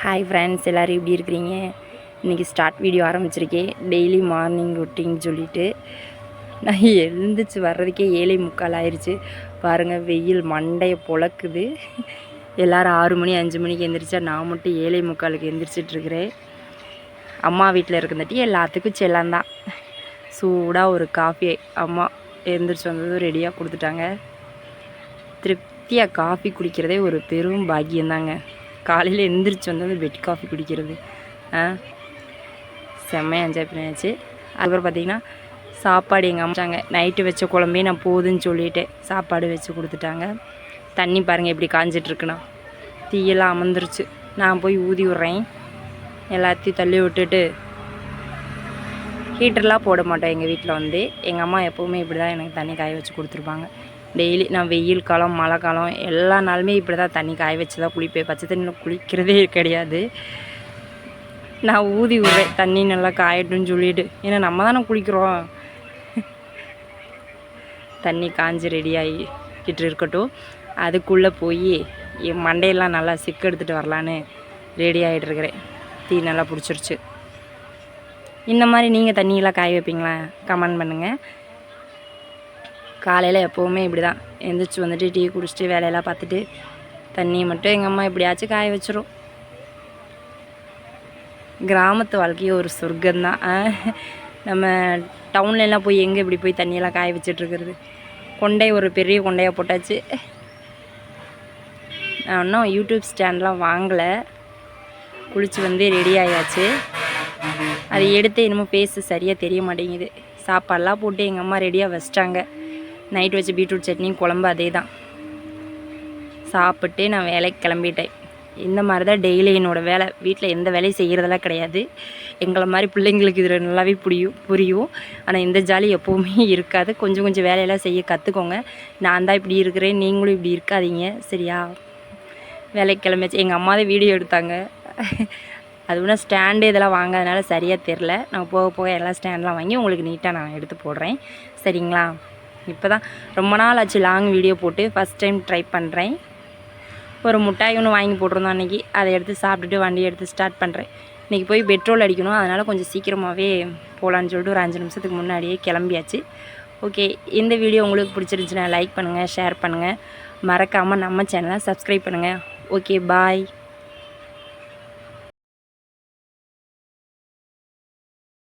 Hi friends எல்லோரும் எப்படி இருக்கிறீங்க? இன்றைக்கி ஸ்டார்ட் வீடியோ ஆரம்பிச்சிருக்கேன் டெய்லி மார்னிங் ரொட்டீன் சொல்லிட்டு. நான் எழுந்துச்சு வர்றதுக்கே ஏழை முக்கால் ஆயிடுச்சு பாருங்கள் வெயில் மண்டையை பொழக்குது. எல்லோரும் ஆறு மணி அஞ்சு மணிக்கு எந்திரிச்சா நான் மட்டும் ஏழை முக்காலுக்கு எந்திரிச்சிட்ருக்கிறேன் அம்மா வீட்டில் இருக்கிறதாட்டி எல்லாத்துக்கும் செல்லாந்தான் சூடாக ஒரு காஃபி அம்மா எழுந்திரிச்சு வந்ததும் ரெடியாக கொடுத்துட்டாங்க. திருப்தியாக காஃபி குடிக்கிறதே ஒரு பெரும் பாக்கியம்தாங்க. காலையில் எழுந்திரிச்சு வந்து பெட் காஃபி குடிக்கிறது. ஆ செம்மையாக என்ஜாய் பண்ணியாச்சு. அதுக்கப்புறம் பார்த்தீங்கன்னா சாப்பாடு எங்கள் அம்மாச்சாங்க நைட்டு வச்ச குழம்பே நான் போதுன்னு சொல்லிட்டு சாப்பாடு வச்சு கொடுத்துட்டாங்க. தண்ணி பாருங்கள் எப்படி காஞ்சிட்ருக்குண்ணா தீயெல்லாம் அமர்ந்துருச்சு. நான் போய் ஊதி விட்றேன். எல்லாத்தையும் தள்ளி விட்டுட்டு ஹீட்டர்லாம் போட மாட்டோம் எங்கள் வீட்டில் வந்து. எங்கள் அம்மா எப்போவுமே இப்படி தான் எனக்கு தண்ணி காய வச்சு கொடுத்துருப்பாங்க. டெய்லி நான் வெயில் காலம் மழை காலம் எல்லா நாளுமே இப்படி தான் தண்ணி காய வச்சு தான் குளிப்பேன். பச்சை தண்ணியில் குளிக்கிறதே கிடையாது. நான் ஊதி விடுறேன் தண்ணி நல்லா காயட்டும்னு சொல்லிட்டு. ஏன்னா நம்ம தானே குளிக்கிறோம். தண்ணி காஞ்சி ரெடி ஆகிக்கிட்டு இருக்கட்டும். அதுக்குள்ளே போய் என் மண்டையெல்லாம் நல்லா சிக்கு எடுத்துகிட்டு வரலான்னு ரெடி ஆகிட்டுருக்கிறேன் தீ நல்லா பிடிச்சிருச்சு. இந்த மாதிரி நீங்கள் தண்ணியெல்லாம் காய வைப்பீங்களா? கமெண்ட் பண்ணுங்கள் காலையில் எப்போவுமே இப்படி தான் எந்திரிச்சு வந்துட்டு டீ குடிச்சிட்டு வேலையெல்லாம் பார்த்துட்டு தண்ணி மட்டும் எங்கள் அம்மா எப்படியாச்சும் காய வச்சிரும். கிராமத்து வாழ்க்கையே ஒரு சொர்க்கம்தான். நம்ம டவுன்லலாம் போய் எங்கே இப்படி போய் தண்ணியெல்லாம் காய வச்சிட்ருக்கிறது கொண்டை ஒரு பெரிய கொண்டையாக போட்டாச்சு. நான் இன்னும் யூடியூப் ஸ்டாண்ட்லாம் வாங்கலை. குளித்து வந்து ரெடி ஆயாச்சு. அதை எடுத்து என்னமோ பேச சரியாக தெரிய மாட்டேங்குது. சாப்பாடெலாம் போட்டு எங்கள் அம்மா ரெடியாக வச்சிட்டாங்க. நைட் வச்சு பீட்ரூட் சட்னி குழம்பு அதே தான் சாப்பிட்டு நான் வேலைக்கு கிளம்பிட்டேன். இந்த மாதிரி தான் டெய்லி என்னோடய வேலை. வீட்டில் எந்த வேலையும் செய்கிறதெல்லாம் கிடையாது. எங்களை மாதிரி பிள்ளைங்களுக்கு இது நல்லாவே புரியும் புரியும். ஆனால் இந்த ஜாலி எப்போவுமே இருக்காது. கொஞ்சம் கொஞ்சம் வேலையெல்லாம் செய்ய கற்றுக்கோங்க நான் தான் இப்படி இருக்கிறேன். நீங்களும் இப்படி இருக்காதீங்க. சரியா? வேலைக்கு கிளம்பிச்சு எங்கள் அம்மா தான் வீடியோ எடுத்தாங்க. அது ஒன்றும் ஸ்டாண்டு இதெல்லாம் வாங்காதனால சரியாக தெரில நான் போக போக எல்லாம் ஸ்டாண்ட்லாம் வாங்கி உங்களுக்கு நீட்டாக நான் எடுத்து போடுறேன். சரிங்களா? இப்போ தான் ரொம்ப நாள் ஆச்சு லாங் வீடியோ போட்டு ஃபஸ்ட் டைம் ட்ரை பண்ணுறேன் ஒரு முட்டாய் ஒன்று வாங்கி போட்டிருந்தோம் அன்றைக்கி அதை எடுத்து சாப்பிட்டுட்டு வண்டி எடுத்து ஸ்டார்ட் பண்ணுறேன் இன்றைக்கி போய் பெட்ரோல் அடிக்கணும். அதனால் கொஞ்சம் சீக்கிரமாகவே போகலான்னு சொல்லிட்டு ஒரு அஞ்சு நிமிஷத்துக்கு முன்னாடியே கிளம்பியாச்சு. ஓகே இந்த வீடியோ உங்களுக்கு பிடிச்சிருந்துச்சுன்னா லைக் பண்ணுங்கள் ஷேர் பண்ணுங்கள் மறக்காமல் நம்ம சேனலை சப்ஸ்கிரைப் பண்ணுங்கள் ஓகே பாய்